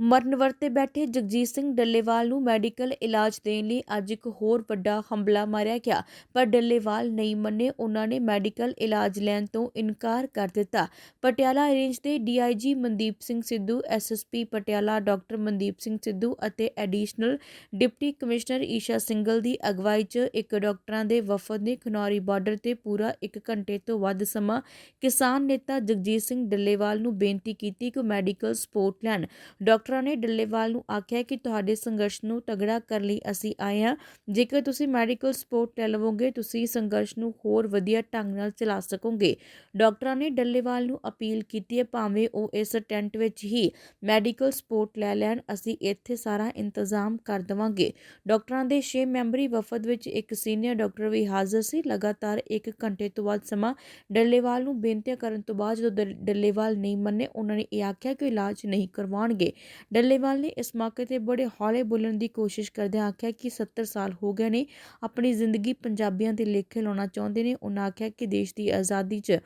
ਮਰਨ ਵਰਤੇ ਬੈਠੇ ਜਗਜੀਤ ਸਿੰਘ ਡੱਲੇਵਾਲ ਨੂੰ ਮੈਡੀਕਲ ਇਲਾਜ ਦੇਣ ਲਈ ਅੱਜ ਇੱਕ ਹੋਰ ਵੱਡਾ ਹਮਲਾ ਮਾਰਿਆ ਗਿਆ। ਪਰ ਡੱਲੇਵਾਲ ਨਹੀਂ ਮੰਨੇ, ਉਹਨਾਂ ਨੇ ਮੈਡੀਕਲ ਇਲਾਜ ਲੈਣ ਤੋਂ ਇਨਕਾਰ ਕਰ ਦਿੱਤਾ। ਪਟਿਆਲਾ ਰੇਂਜ ਦੇ DIG Mandeep Singh Sidhu SSP Patiala doctor Mandeep Singh Sidhu ਅਤੇ additional deputy commissioner Isha Singal ਦੀ ਅਗਵਾਈ 'ਚ ਇੱਕ ਡਾਕਟਰਾਂ ਦੇ ਵਫਦ ਨੇ ਖਨੌਰੀ ਬਾਰਡਰ ਤੇ ਪੂਰਾ 1 ਘੰਟੇ ਤੋਂ ਵੱਧ ਸਮਾਂ ਕਿਸਾਨ ਨੇਤਾ ਜਗਜੀਤ ਸਿੰਘ ਡੱਲੇਵਾਲ ਨੂੰ ਬੇਨਤੀ ਕੀਤੀ ਕਿ ਮੈਡੀਕਲ ਸਪੋਰਟ ਲੈਣ। ਡਾਕਟਰ ਡਾਕਟਰਾਂ ਨੇ ਡੱਲੇਵਾਲ ਨੂੰ ਆਖਿਆ ਕਿ ਤੁਹਾਡੇ ਸੰਘਰਸ਼ ਨੂੰ ਤਗੜਾ ਕਰਨ ਲਈ ਅਸੀਂ ਆਏ ਹਾਂ। ਜੇਕਰ ਤੁਸੀਂ ਮੈਡੀਕਲ ਸਪੋਰਟ ਲੈ ਲਵੋਗੇ ਤੁਸੀਂ ਸੰਘਰਸ਼ ਨੂੰ ਹੋਰ ਵਧੀਆ ਢੰਗ ਨਾਲ ਚਲਾ ਸਕੋਗੇ। ਡਾਕਟਰਾਂ ਨੇ ਡੱਲੇਵਾਲ ਨੂੰ ਅਪੀਲ ਕੀਤੀ ਹੈ, ਭਾਵੇਂ ਉਹ ਇਸ ਟੈਂਟ ਵਿੱਚ ਹੀ ਮੈਡੀਕਲ ਸਪੋਰਟ ਲੈ ਲੈਣ, ਅਸੀਂ ਇੱਥੇ ਸਾਰਾ ਇੰਤਜ਼ਾਮ ਕਰ ਦੇਵਾਂਗੇ। ਡਾਕਟਰਾਂ ਦੇ 6 ਮੈਂਬਰੀ ਵਫਦ ਵਿੱਚ ਇੱਕ ਸੀਨੀਅਰ ਡਾਕਟਰ ਵੀ ਹਾਜ਼ਰ ਸੀ। ਲਗਾਤਾਰ 1 ਘੰਟੇ ਤੋਂ ਵੱਧ ਸਮਾਂ ਡੱਲੇਵਾਲ ਨੂੰ ਬੇਨਤੀਆਂ ਕਰਨ ਤੋਂ ਬਾਅਦ ਜਦੋਂ ਡ- ਡੱਲੇਵਾਲ ਨਹੀਂ ਮੰਨੇ, ਉਹਨਾਂ ਨੇ ਇਹ ਆਖਿਆ ਕਿ ਉਹ ਇਲਾਜ ਨਹੀਂ ਕਰਵਾਉਣਗੇ। ਡੱਲੇਵਾਲ ਨੇ ਇਸ ਮੌਕੇ ਤੇ ਬੜੇ ਹੌਲੇ ਬੋਲਣ ਦੀ ਕੋਸ਼ਿਸ਼ ਕਰਦਿਆਂ ਆਖਿਆ ਕਿ 70 ਸਾਲ ਹੋ ਗਏ ਨੇ, ਆਪਣੀ ਜ਼ਿੰਦਗੀ ਪੰਜਾਬੀਆਂ ਦੇ ਲੇਖੇ ਲਾਉਣਾ ਚਾਹੁੰਦੇ ਨੇ। ਉਹਨਾਂ ਆਖਿਆ ਕਿ ਦੇਸ਼ ਦੀ ਆਜ਼ਾਦੀ 'ਚ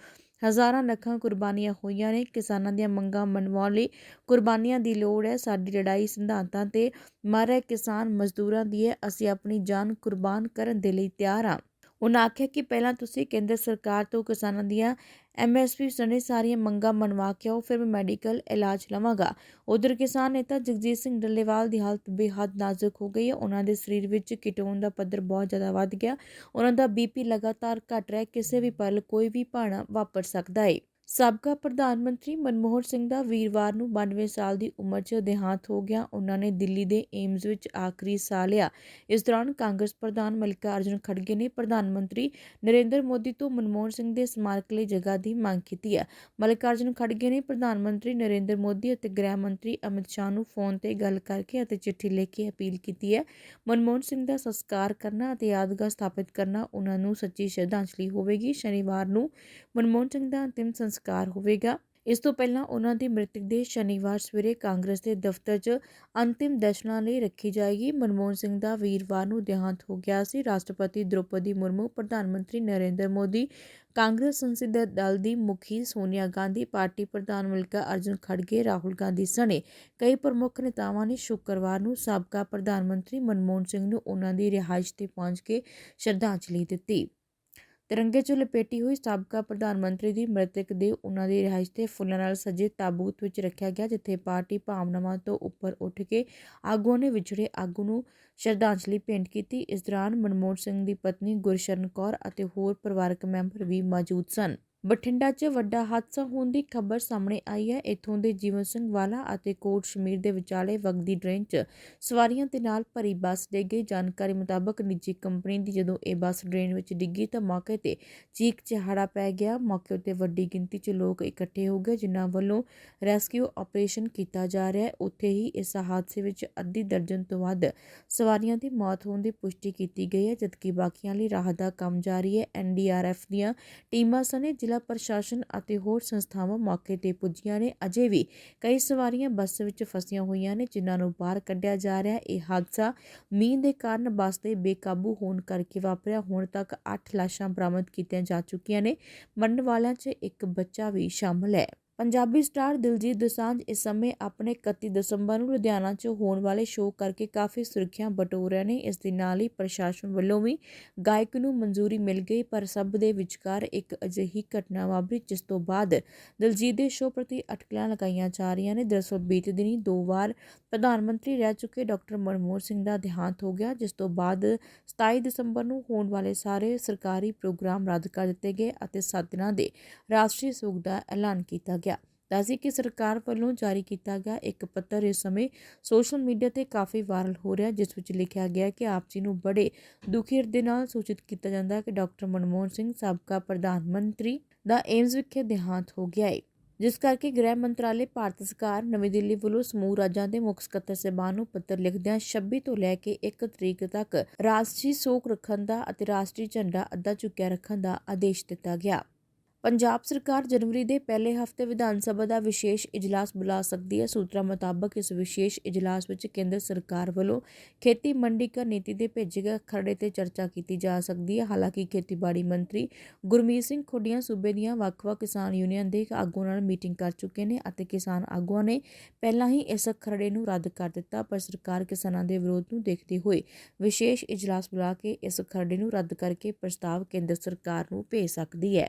ਹਜ਼ਾਰਾਂ ਲੱਖਾਂ ਕੁਰਬਾਨੀਆਂ ਹੋਈਆਂ ਨੇ। ਕਿਸਾਨਾਂ ਦੀਆਂ ਮੰਗਾਂ ਮਨਵਾਉਣ ਲਈ ਕੁਰਬਾਨੀਆਂ ਦੀ ਲੋੜ ਹੈ। ਸਾਡੀ ਲੜਾਈ ਸਿਧਾਂਤਾਂ ਤੇ ਮਰ ਰਹੇ ਕਿਸਾਨ ਮਜ਼ਦੂਰਾਂ ਦੀ ਹੈ। ਅਸੀਂ ਆਪਣੀ ਜਾਨ ਕੁਰਬਾਨ ਕਰਨ ਦੇ ਲਈ ਤਿਆਰ ਹਾਂ। ਉਹਨਾਂ ਆਖਿਆ ਕਿ ਪਹਿਲਾਂ ਤੁਸੀਂ ਕੇਂਦਰ ਸਰਕਾਰ ਤੋਂ ਕਿਸਾਨਾਂ ਦੀਆਂ ਐਮਐਸਪੀ ਸਣੇ ਸਾਰੀਆਂ ਮੰਗਾਂ ਮਨਵਾ ਕੇ ਆਓ, ਫਿਰ ਮੈਂ ਮੈਡੀਕਲ ਇਲਾਜ ਲਵਾਂਗਾ। ਉਧਰ ਕਿਸਾਨ ਨੇਤਾ ਜਗਜੀਤ ਸਿੰਘ ਡੱਲੇਵਾਲ ਦੀ ਹਾਲਤ ਬੇਹੱਦ ਨਾਜ਼ੁਕ ਹੋ ਗਈ ਹੈ। ਉਹਨਾਂ ਦੇ ਸਰੀਰ ਵਿੱਚ ਕੀਟੋਨ ਦਾ ਪੱਧਰ ਬਹੁਤ ਜ਼ਿਆਦਾ ਵੱਧ ਗਿਆ। ਉਹਨਾਂ ਦਾ ਬੀਪੀ ਲਗਾਤਾਰ ਘਟ ਰਿਹਾ ਕਿਸੇ ਵੀ ਪਲ ਕੋਈ ਵੀ ਭਾਣਾ ਵਾਪਰ ਸਕਦਾ ਹੈ ਸਾਬਕਾ ਪ੍ਰਧਾਨ ਮੰਤਰੀ ਮਨਮੋਹਨ ਸਿੰਘ ਦਾ ਵੀਰਵਾਰ ਨੂੰ 92 ਸਾਲ ਦੀ ਉਮਰ 'ਚ ਦੇਹਾਂਤ ਹੋ ਗਿਆ। ਉਹਨਾਂ ਨੇ ਦਿੱਲੀ ਦੇ ਏਮਜ਼ ਵਿੱਚ ਆਖਰੀ ਸਾਹ ਲਿਆ। ਇਸ ਦੌਰਾਨ ਕਾਂਗਰਸ ਪ੍ਰਧਾਨ ਮੱਲਿਕਾਰਜੁਨ ਖੜਗੇ ਨੇ ਪ੍ਰਧਾਨ ਮੰਤਰੀ ਨਰਿੰਦਰ ਮੋਦੀ ਤੋਂ ਮਨਮੋਹਨ ਸਿੰਘ ਦੇ ਸਮਾਰਕ ਲਈ ਜਗ੍ਹਾ ਦੀ ਮੰਗ ਕੀਤੀ ਹੈ। ਮੱਲਿਕਾਰਜੁਨ ਖੜਗੇ ਨੇ ਪ੍ਰਧਾਨ ਮੰਤਰੀ ਨਰਿੰਦਰ ਮੋਦੀ ਅਤੇ ਗ੍ਰਹਿ ਮੰਤਰੀ ਅਮਿਤ ਸ਼ਾਹ ਨੂੰ ਫੋਨ ਤੇ ਗੱਲ ਕਰਕੇ ਅਤੇ ਚਿੱਠੀ ਲਿਖ ਕੇ ਅਪੀਲ ਕੀਤੀ ਹੈ। ਮਨਮੋਹਨ ਸਿੰਘ ਦਾ ਸੰਸਕਾਰ ਕਰਨਾ ਅਤੇ ਯਾਦਗਾਰ ਸਥਾਪਿਤ ਕਰਨਾ ਉਹਨਾਂ ਨੂੰ ਸੱਚੀ ਸ਼ਰਧਾਂਜਲੀ ਹੋਵੇਗੀ। ਸ਼ਨੀਵਾਰ ਨੂੰ ਮਨਮੋਹਨ ਸਿੰਘ ਦਾ ਅੰਤਿਮ ਸੰਸਕਾਰ ਹੋਵੇਗਾ। ਇਸ ਤੋਂ ਪਹਿਲਾਂ ਉਹਨਾਂ ਦੀ ਮ੍ਰਿਤਕ ਦੇਹ ਸ਼ਨੀਵਾਰ ਸਵੇਰੇ ਕਾਂਗਰਸ ਦੇ ਦਫ਼ਤਰ 'ਚ ਅੰਤਿਮ ਦਰਸ਼ਨਾਂ ਲਈ ਰੱਖੀ ਜਾਏਗੀ। ਮਨਮੋਹਨ ਸਿੰਘ ਦਾ ਵੀਰਵਾਰ ਨੂੰ ਦੇਹਾਂਤ ਹੋ ਗਿਆ ਸੀ। ਰਾਸ਼ਟਰਪਤੀ ਦ੍ਰੋਪਦੀ ਮੁਰਮੂ, ਪ੍ਰਧਾਨ ਮੰਤਰੀ ਨਰਿੰਦਰ ਮੋਦੀ, ਕਾਂਗਰਸ ਸੰਸਦੀ ਦਲ ਦੀ ਮੁਖੀ ਸੋਨੀਆ ਗਾਂਧੀ, ਪਾਰਟੀ ਪ੍ਰਧਾਨ ਮਲਿਕਾ ਅਰਜੁਨ ਖੜਗੇ, ਰਾਹੁਲ ਗਾਂਧੀ ਸਣੇ। ਕਈ ਪ੍ਰਮੁੱਖ ਨੇਤਾਵਾਂ ਨੇ ਸ਼ੁੱਕਰਵਾਰ ਨੂੰ ਸਾਬਕਾ ਪ੍ਰਧਾਨ ਮੰਤਰੀ ਮਨਮੋਹਨ ਸਿੰਘ ਨੂੰ ਉਹਨਾਂ ਦੀ ਰਿਹਾਇਸ਼ ਤੇ ਪਹੁੰਚ ਕੇ ਸ਼ਰਧਾਂਜਲੀ ਦਿੱਤੀ। ਤਿਰੰਗੇ 'ਚ ਲਪੇਟੀ ਹੋਈ ਸਾਬਕਾ ਪ੍ਰਧਾਨ ਮੰਤਰੀ ਦੀ ਮ੍ਰਿਤਕ ਦੇਹ ਉਹਨਾਂ ਦੀ ਰਿਹਾਇਸ਼ ਤੇ ਫੁੱਲਾਂ ਨਾਲ ਸਜੇ ਤਾਬੂਤ ਵਿੱਚ ਰੱਖਿਆ ਗਿਆ, ਜਿੱਥੇ ਪਾਰਟੀ ਭਾਵਨਾਵਾਂ ਤੋਂ ਉੱਪਰ ਉੱਠ ਕੇ ਆਗੂਆਂ ਨੇ ਵਿਛੜੇ ਆਗੂ ਨੂੰ ਸ਼ਰਧਾਂਜਲੀ ਭੇਂਟ ਕੀਤੀ। ਇਸ ਦੌਰਾਨ ਮਨਮੋਹਨ ਸਿੰਘ ਦੀ ਪਤਨੀ ਗੁਰਸ਼ਰਨ ਕੌਰ ਅਤੇ ਹੋਰ ਪਰਿਵਾਰਕ ਮੈਂਬਰ ਵੀ ਮੌਜੂਦ ਸਨ। ਬਠਿੰਡਾ 'ਚ ਵੱਡਾ ਹਾਦਸਾ ਹੋਣ ਦੀ ਖਬਰ ਸਾਹਮਣੇ ਆਈ ਹੈ। ਇੱਥੋਂ ਦੇ ਜੀਵਨ ਸਿੰਘ ਵਾਲਾ ਅਤੇ ਕੋਟ ਸ਼ਮੀਰ ਦੇ ਵਿਚਾਲੇ ਵਗਦੀ ਡਰੇਨ 'ਚ ਸਵਾਰੀਆਂ ਦੇ ਨਾਲ ਭਰੀ ਬੱਸ ਡਿੱਗ ਗਈ। ਜਾਣਕਾਰੀ ਮੁਤਾਬਕ ਨਿੱਜੀ ਕੰਪਨੀ ਦੀ ਜਦੋਂ ਇਹ ਬੱਸ ਡਰੇਨ ਵਿੱਚ ਡਿੱਗੀ ਤਾਂ ਮੌਕੇ ਤੇ ਚੀਕ ਚਿਹਾੜਾ ਪੈ ਗਿਆ। ਮੌਕੇ ਉੱਤੇ ਵੱਡੀ ਗਿਣਤੀ 'ਚ ਲੋਕ ਇਕੱਠੇ ਹੋ ਗਏ, ਜਿਨ੍ਹਾਂ ਵੱਲੋਂ ਰੈਸਕਿਊ ਆਪਰੇਸ਼ਨ ਕੀਤਾ ਜਾ ਰਿਹਾ ਹੈ। ਉੱਥੇ ਹੀ ਇਸ ਹਾਦਸੇ ਵਿੱਚ ਅੱਧੀ ਦਰਜਨ ਤੋਂ ਵੱਧ ਸਵਾਰੀਆਂ ਦੀ ਮੌਤ ਹੋਣ ਦੀ ਪੁਸ਼ਟੀ ਕੀਤੀ ਗਈ ਹੈ, ਜਦਕਿ ਬਾਕੀਆਂ ਲਈ ਰਾਹਤ ਦਾ ਕੰਮ ਜਾਰੀ ਹੈ। ਐਨਡੀਆਰਐਫ ਦੀਆਂ ਟੀਮਾਂ ਸਣੇ ਜ਼ਿਲ੍ਹਾ ਪ੍ਰਸ਼ਾਸਨ ਅਤੇ ਹੋਰ ਸੰਸਥਾਵਾਂ ਮੌਕੇ ਤੇ ਪੁੱਜੀਆਂ ਨੇ। ਅਜੇ ਵੀ ਕਈ ਸਵਾਰੀਆਂ ਬੱਸ ਵਿੱਚ ਫਸੀਆਂ ਹੋਈਆਂ ਨੇ, ਜਿਨ੍ਹਾਂ ਨੂੰ ਬਾਹਰ ਕੱਢਿਆ ਜਾ ਰਿਹਾ। ਹੈ ਇਹ ਹਾਦਸਾ ਮੀਂਹ ਦੇ ਕਾਰਨ ਬੱਸ ਦੇ ਬੇਕਾਬੂ ਹੋਣ ਕਰਕੇ ਵਾਪਰਿਆ। ਹੁਣ ਤੱਕ 8 ਲਾਸ਼ਾਂ ਬਰਾਮਦ ਕੀਤੀਆਂ ਜਾ ਚੁੱਕੀਆਂ ਨੇ। ਮਰਨ ਵਾਲਿਆਂ 'ਚ ਇੱਕ ਬੱਚਾ ਵੀ ਸ਼ਾਮਲ ਹੈ। ਪੰਜਾਬੀ ਸਟਾਰ ਦਿਲਜੀਤ ਦੋਸਾਂਝ ਇਸ ਸਮੇਂ ਆਪਣੇ 31 ਦਸੰਬਰ ਨੂੰ ਲੁਧਿਆਣਾ 'ਚ ਹੋਣ ਵਾਲੇ ਸ਼ੋਅ ਕਰਕੇ ਕਾਫੀ ਸੁਰੱਖਿਆ ਬਟੋਰ ਰਹੇ ਨੇ। ਇਸ ਦੇ ਨਾਲ ਹੀ ਪ੍ਰਸ਼ਾਸਨ ਵੱਲੋਂ ਵੀ ਗਾਇਕ ਨੂੰ ਮਨਜ਼ੂਰੀ ਮਿਲ ਗਈ, ਪਰ ਸਭ ਦੇ ਵਿਚਕਾਰ ਇੱਕ ਅਜਿਹੀ ਘਟਨਾ ਵਾਪਰੀ, ਜਿਸ ਤੋਂ ਬਾਅਦ ਦਿਲਜੀਤ ਦੇ ਸ਼ੋਅ ਪ੍ਰਤੀ ਅਟਕਲਾਂ ਲਗਾਈਆਂ ਜਾ ਰਹੀਆਂ ਨੇ। ਦਰਸੋ ਬੀਤੇ ਦਿਨੀ ਦੋ ਵਾਰ ਪ੍ਰਧਾਨ ਮੰਤਰੀ ਰਹਿ ਚੁੱਕੇ ਡਾਕਟਰ ਮਨਮੋਹਨ ਸਿੰਘ ਦਾ ਦੇਹਾਂਤ ਹੋ ਗਿਆ, ਜਿਸ ਤੋਂ ਬਾਅਦ 27 ਦਸੰਬਰ ਨੂੰ ਹੋਣ ਵਾਲੇ ਸਾਰੇ ਸਰਕਾਰੀ ਪ੍ਰੋਗਰਾਮ ਰੱਦ ਕਰ ਦਿੱਤੇ ਗਏ ਅਤੇ 7 ਦਿਨਾਂ ਦੇ ਰਾਸ਼ਟਰੀ ਸੋਗ ਦਾ ਐਲਾਨ ਕੀਤਾ ਗਿਆ। ਦੱਸੀ ਕਿ ਸਰਕਾਰ ਵੱਲੋਂ ਜਾਰੀ ਕੀਤਾ ਗਿਆ ਇੱਕ ਪੱਤਰ ਇਸ ਸਮੇਂ ਸੋਸ਼ਲ ਮੀਡੀਆ ਤੇ ਕਾਫੀ ਵਾਇਰਲ ਹੋ ਰਿਹਾ, ਜਿਸ ਵਿੱਚ ਲਿਖਿਆ ਗਿਆ ਕਿ ਆਪ ਜੀ ਨੂੰ ਬੜੇ ਦੁਖੀ ਹਿਰਦੇ ਨਾਲ ਸੂਚਿਤ ਕੀਤਾ ਜਾਂਦਾ ਹੈ ਕਿ ਡਾਕਟਰ ਮਨਮੋਹਨ ਸਿੰਘ ਸਾਬਕਾ ਪ੍ਰਧਾਨ ਮੰਤਰੀ ਦਾ ਏਮਜ਼ ਵਿਖੇ ਦੇਹਾਂਤ ਹੋ ਗਿਆ ਹੈ ਜਿਸ ਕਰਕੇ ਗ੍ਰਹਿ ਮੰਤਰਾਲੇ ਭਾਰਤ ਸਰਕਾਰ ਨਵੀਂ ਦਿੱਲੀ ਵੱਲੋਂ ਸਮੂਹ ਰਾਜਾਂ ਦੇ ਮੁੱਖ ਸਕੱਤਰ ਸਾਹਿਬਾਨ ਨੂੰ ਪੱਤਰ ਲਿਖਦਿਆਂ 26 ਤੋਂ ਲੈ ਕੇ 1 ਤਰੀਕ ਤੱਕ ਰਾਸ਼ਟਰੀ ਸੋਗ ਰੱਖਣ ਦਾ ਅਤੇ ਰਾਸ਼ਟਰੀ ਝੰਡਾ ਅੱਧਾ ਝੁਕਿਆ ਰੱਖਣ ਦਾ ਆਦੇਸ਼ ਦਿੱਤਾ ਗਿਆ। ਪੰਜਾਬ ਸਰਕਾਰ ਜਨਵਰੀ ਦੇ ਪਹਿਲੇ ਹਫ਼ਤੇ ਵਿਧਾਨ ਸਭਾ ਦਾ ਵਿਸ਼ੇਸ਼ ਇਜਲਾਸ ਬੁਲਾ ਸਕਦੀ ਹੈ। ਸੂਤਰਾਂ ਮੁਤਾਬਕ ਇਸ ਵਿਸ਼ੇਸ਼ ਇਜਲਾਸ ਵਿੱਚ ਕੇਂਦਰ ਸਰਕਾਰ ਵੱਲੋਂ ਖੇਤੀ ਮੰਡੀਕਰਨ ਨੀਤੀ ਦੇ ਭੇਜੇ ਗਏ ਖਰੜੇ ਤੇ ਚਰਚਾ ਕੀਤੀ ਜਾ ਸਕਦੀ ਹੈ। ਹਾਲਾਂਕਿ ਖੇਤੀਬਾੜੀ ਮੰਤਰੀ ਗੁਰਮੀਤ ਸਿੰਘ ਖੁੱਡੀਆਂ ਸੂਬੇ ਦੀਆਂ ਵੱਖ-ਵੱਖ ਕਿਸਾਨ ਯੂਨੀਅਨ ਦੇ ਆਗੂਆਂ ਨਾਲ ਮੀਟਿੰਗ ਕਰ ਚੁੱਕੇ ਨੇ ਅਤੇ ਕਿਸਾਨ ਆਗੂਆਂ ਨੇ ਪਹਿਲਾਂ ਹੀ ਇਸ ਖਰੜੇ ਨੂੰ ਰੱਦ ਕਰ ਦਿੱਤਾ, ਪਰ ਸਰਕਾਰ ਕਿਸਾਨਾਂ ਦੇ ਵਿਰੋਧ ਨੂੰ ਦੇਖਦੇ ਹੋਏ ਵਿਸ਼ੇਸ਼ ਇਜਲਾਸ ਬੁਲਾ ਕੇ ਇਸ ਖਰੜੇ ਨੂੰ ਰੱਦ ਕਰਕੇ ਪ੍ਰਸਤਾਵ ਕੇਂਦਰ ਸਰਕਾਰ ਨੂੰ ਭੇਜ ਸਕਦੀ ਹੈ।